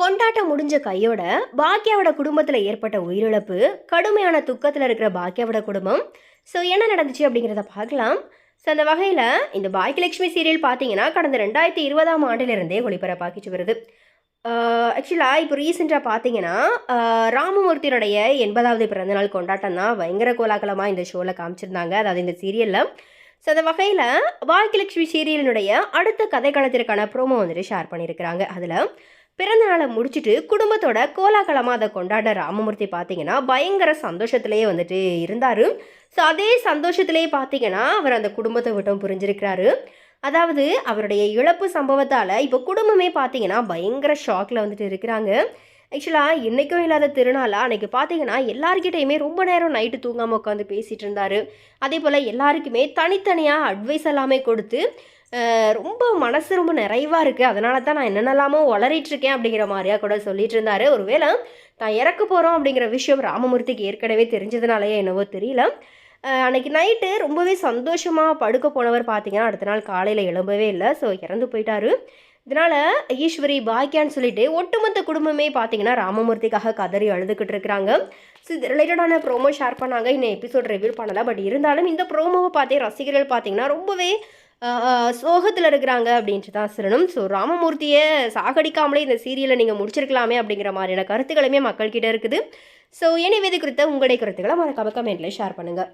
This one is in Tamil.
கொண்டாட்டம் முடிஞ்ச கையோட பாக்கியாவோட குடும்பத்தில் ஏற்பட்ட உயிரிழப்பு கடுமையான துக்கத்தில் இருக்கிற பாக்கியாவோட குடும்பம். ஸோ என்ன நடந்துச்சு அப்படிங்கிறத பார்க்கலாம். ஸோ அந்த வகையில் இந்த பாக்கியலட்சுமி சீரியல் பார்த்தீங்கன்னா கடந்த ரெண்டாயிரத்தி இருபதாம் ஆண்டிலிருந்தே ஒளிபரப்பாக்கிச்சு வருது ஆக்சுவலாக இப்போ ரீசெண்டாக பார்த்தீங்கன்னா ராமமூர்த்தியினுடைய எண்பதாவது பிறந்தநாள் கொண்டாட்டம் தான் பயங்கர கோலாகலமாக இந்த ஷோவில் காமிச்சிருந்தாங்க. அதாவது இந்த சீரியலில் ஸோ அந்த வகையில் பாக்கியலட்சுமி சீரியலினுடைய அடுத்த கதைக்களத்திற்கான ப்ரோமோ வந்துட்டு ஷேர் பண்ணியிருக்கிறாங்க. அதில் பிறந்த நாளை முடிச்சுட்டு குடும்பத்தோட கோலாகலமாக அதை கொண்டாட ராமமூர்த்தி பார்த்தீங்கன்னா பயங்கர சந்தோஷத்திலேயே வந்துட்டு இருந்தார். ஸோ அதே சந்தோஷத்திலேயே பார்த்தீங்கன்னா அவர் அந்த குடும்பத்தை விட்டும் புரிஞ்சிருக்கிறாரு. அதாவது அவருடைய இழப்பு சம்பவத்தால் இப்போ குடும்பமே பார்த்தீங்கன்னா பயங்கர ஷாக்கில் வந்துட்டு இருக்கிறாங்க. ஆக்சுவலாக இன்றைக்கும் இல்லாத திருநாளாக அன்றைக்கி பார்த்தீங்கன்னா எல்லாருக்கிட்டையுமே ரொம்ப நேரம் நைட்டு தூங்காமல் உட்காந்து பேசிகிட்டு இருந்தார். அதே போல் எல்லாருக்குமே தனித்தனியாக அட்வைஸ் எல்லாமே கொடுத்து ரொம்ப மனசு ரொம்ப நிறைவாக இருக்குது அதனால தான் நான் என்னென்னலாமோ வளரிட்டு இருக்கேன் அப்படிங்கிற மாதிரியா கூட சொல்லிட்டு இருந்தார். ஒருவேளை தான் இறக்க போகிறோம் அப்படிங்கிற விஷயம் ராமமூர்த்திக்கு ஏற்கனவே தெரிஞ்சதுனாலயே என்னவோ தெரியல. அன்னைக்கு நைட்டு ரொம்பவே சந்தோஷமாக படுக்க போனவர் பார்த்தீங்கன்னா அடுத்த நாள் காலையில் எழும்பவே இல்லை. ஸோ இறந்து போயிட்டாரு. இதனால் ஈஸ்வரி பாக்கியான்னு சொல்லிட்டு ஒட்டுமொத்த குடும்பமே பார்த்தீங்கன்னா ராமமூர்த்திக்காக கதறி அழுதுகிட்டு இருக்கிறாங்க. ஸோ இது ரிலேட்டடான ப்ரோமோ ஷேர் பண்ணாங்க. இன்னும் எபிசோட் ரிவ்யூ பண்ணலாம் பட் இருந்தாலும் இந்த ப்ரோமோவை பார்த்தே ரசிகர்கள் பார்த்தீங்கன்னா ரொம்பவே சோகத்தில் இருக்கிறாங்க அப்படின்ட்டு தான் சொல்லணும். ஸோ ராமமூர்த்தியை சாகடிக்காமலே இந்த சீரியலை நீங்கள் முடிச்சிருக்கலாமே அப்படிங்கிற மாதிரியான கருத்துக்களுமே மக்கள்கிட்ட இருக்குது. ஸோ எனவே இது குறித்த உங்களுடைய கருத்துக்களை மறக்காம கமெண்ட்டில் ஷேர் பண்ணுங்கள்